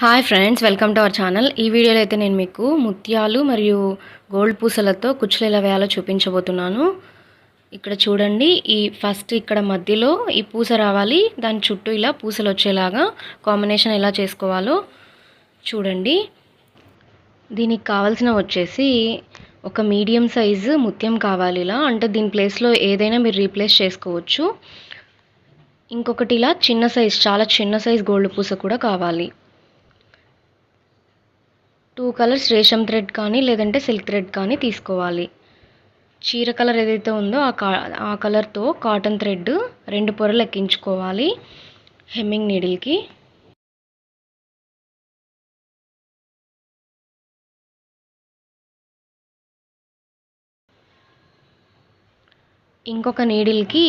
Hi friends welcome to our channel ఈ వీడియోలో అయితే నేను మీకు ముత్యాలు మరియు గోల్డ్ పూసలతో కుచ్చులు ఎలా వేయాలో చూపించబోతున్నాను. ఇక్కడ చూడండి ఈ ఫస్ట్ ఇక్కడ మధ్యలో ఈ పూస రావాలి. దాని చుట్టూ ఇలా పూసలు వచ్చేలాగా కాంబినేషన్ ఎలా చేసుకోవాలో చూడండి. దీనికి కావాల్సిన వచ్చేసి ఒక మీడియం సైజు ముత్యం కావాలి ఇలా. అంటే దీని ప్లేస్లో ఏదైనా మీరు రీప్లేస్ చేసుకోవచ్చు. ఇంకొకటి ఇలా చిన్న సైజ్ చాలా చిన్న సైజ్ గోల్డ్ పూస కూడా కావాలి. టూ కలర్స్ రేషం థ్రెడ్ కానీ లేదంటే సిల్క్ థ్రెడ్ కానీ తీసుకోవాలి. చీర కలర్ ఏదైతే ఉందో ఆ కా ఆ కలర్తో కాటన్ థ్రెడ్ రెండు పొరలు ఎక్కించుకోవాలి హెమ్మింగ్ నీడిల్కి. ఇంకొక నీడిల్కి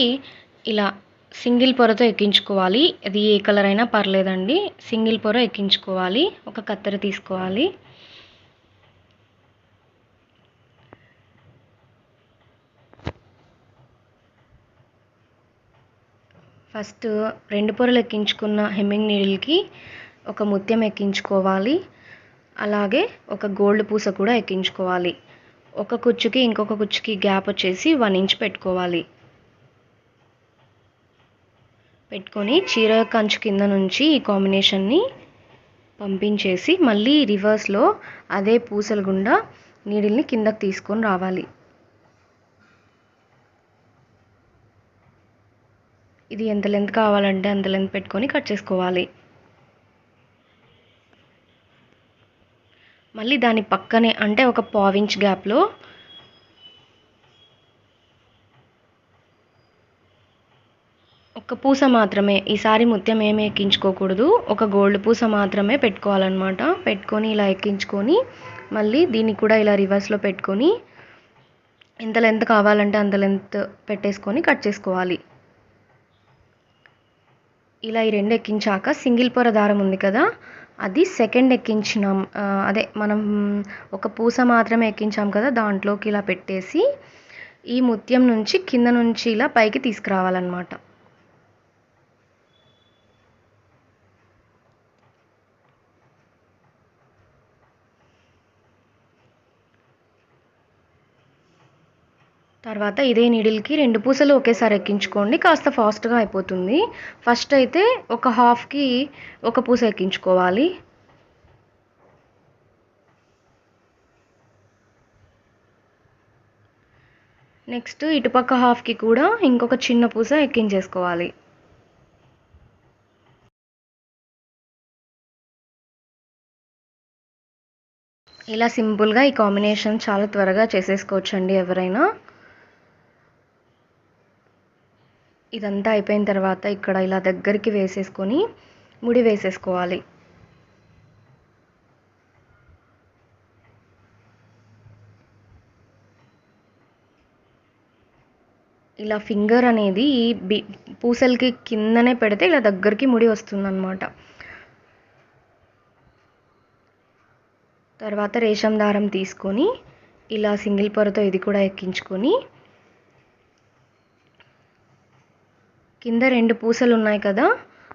ఇలా సింగిల్ పొరతో ఎక్కించుకోవాలి. అది ఏ కలర్ అయినా పర్లేదండి. సింగిల్ పొర ఎక్కించుకోవాలి. ఒక కత్తెర తీసుకోవాలి. ఫస్ట్ రెండు పొరలు ఎక్కించుకున్న హెమ్మింగ్ నీడిల్కి ఒక ముత్యం ఎక్కించుకోవాలి. అలాగే ఒక గోల్డ్ పూస కూడా ఎక్కించుకోవాలి. ఒక కుచ్చుకి ఇంకొక కుచ్చుకి గ్యాప్ వచ్చేసి వన్ ఇంచ్ పెట్టుకోవాలి. పెట్టుకొని చీర కంచు కింద నుంచి ఈ కాంబినేషన్ని పంపించేసి మళ్ళీ రివర్స్లో అదే పూసల గుండా నీడిల్ని కిందకి తీసుకొని రావాలి. ఇది ఎంత లెంత్ కావాలంటే అంత లెంత్ పెట్టుకొని కట్ చేసుకోవాలి. మళ్ళీ దాని పక్కనే అంటే ఒక పావించ్ గ్యాప్లో ఒక పూస మాత్రమే ఈసారి ముత్యం ఏమి ఎక్కించుకోకూడదు. ఒక గోల్డ్ పూస మాత్రమే పెట్టుకోవాలన్నమాట. పెట్టుకొని ఇలా ఎక్కించుకొని మళ్ళీ దీన్ని కూడా ఇలా రివర్స్లో పెట్టుకొని ఎంత లెంత్ కావాలంటే అంత లెంత్ పెట్టేసుకొని కట్ చేసుకోవాలి. ఇలా ఈ రెండు ఎక్కించాక సింగిల్ పొర దారం ఉంది కదా అది సెకండ్ ఎక్కించినాం. అదే మనం ఒక పూస మాత్రమే ఎక్కించాం కదా దాంట్లోకి ఇలా పెట్టేసి ఈ ముత్యం నుంచి కింద నుంచి ఇలా పైకి తీసుకురావాలన్నమాట. తర్వాత ఇదే నీడిల్కి రెండు పూసలు ఒకేసారి ఎక్కించుకోండి. కాస్త ఫాస్ట్గా అయిపోతుంది. ఫస్ట్ అయితే ఒక హాఫ్కి ఒక పూస ఎక్కించుకోవాలి. నెక్స్ట్ ఇటుపక్క హాఫ్కి కూడా ఇంకొక చిన్న పూస ఎక్కించేసుకోవాలి. ఇలా సింపుల్గా ఈ కాంబినేషన్ చాలా త్వరగా చేసేసుకోవచ్చండి ఎవరైనా. ఇదంతా అయిపోయిన తర్వాత ఇక్కడ ఇలా దగ్గరికి వేసేసుకొని ముడి వేసేసుకోవాలి. ఇలా ఫింగర్ అనేది ఈ బి పూసలకి కిందనే పెడితే ఇలా దగ్గరికి ముడి వస్తుందన్నమాట. తర్వాత రేషం దారం తీసుకొని ఇలా సింగిల్ పొరతో ఇది కూడా ఎక్కించుకొని కింద రెండు పూసలు ఉన్నాయి కదా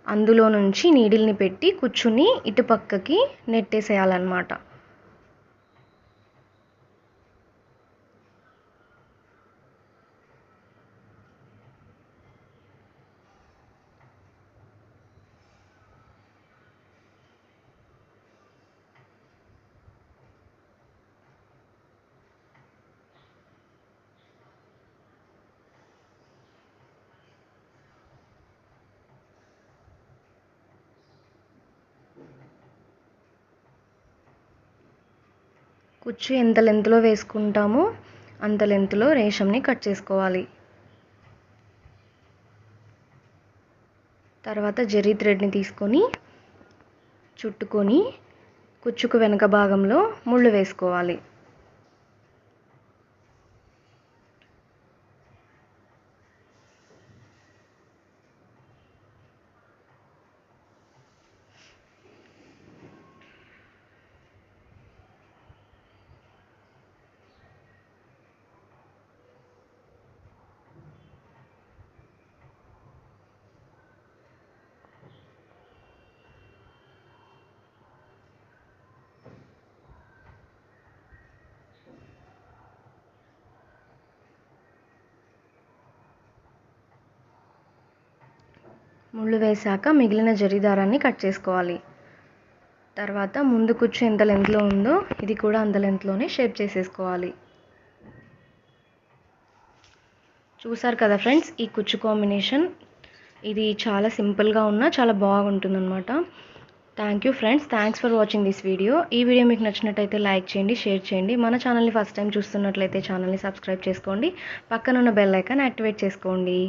అందులో నుంచి నీడిల్ని పెట్టి కూర్చుని ఇటు పక్కకి నెట్టేసేయాలన్నమాట. కుచ్చు ఎంత లెంత్లో వేసుకుంటామో అంత లెంత్లో రేషంని కట్ చేసుకోవాలి. తర్వాత జెర్రీ థ్రెడ్ని తీసుకొని చుట్టుకొని కుచ్చుకు వెనక భాగంలో ముళ్ళు వేసుకోవాలి. ముళ్ళు వేశాక మిగిలిన జరీ దారాన్ని కట్ చేసుకోవాలి. తర్వాత ముందు కుచ్చు ఎంత లెంత్లో ఉందో ఇది కూడా అంత లెంత్లోనే షేప్ చేసేసుకోవాలి. చూసారు కదా ఫ్రెండ్స్ ఈ కుచ్చు కాంబినేషన్? ఇది చాలా సింపుల్గా ఉన్నా చాలా బాగుంటుంది అనమాట thank you friends thanks for watching this video ఈ వీడియో మీకు నచ్చినట్టయితే లైక్ చేయండి షేర్ చేయండి. మన ఛానల్ని ఫస్ట్ టైం చూస్తున్నట్లయితే ఛానల్ని సబ్స్క్రైబ్ చేసుకోండి. పక్కన ఉన్న బెల్ ఐకాన్ యాక్టివేట్ చేసుకోండి.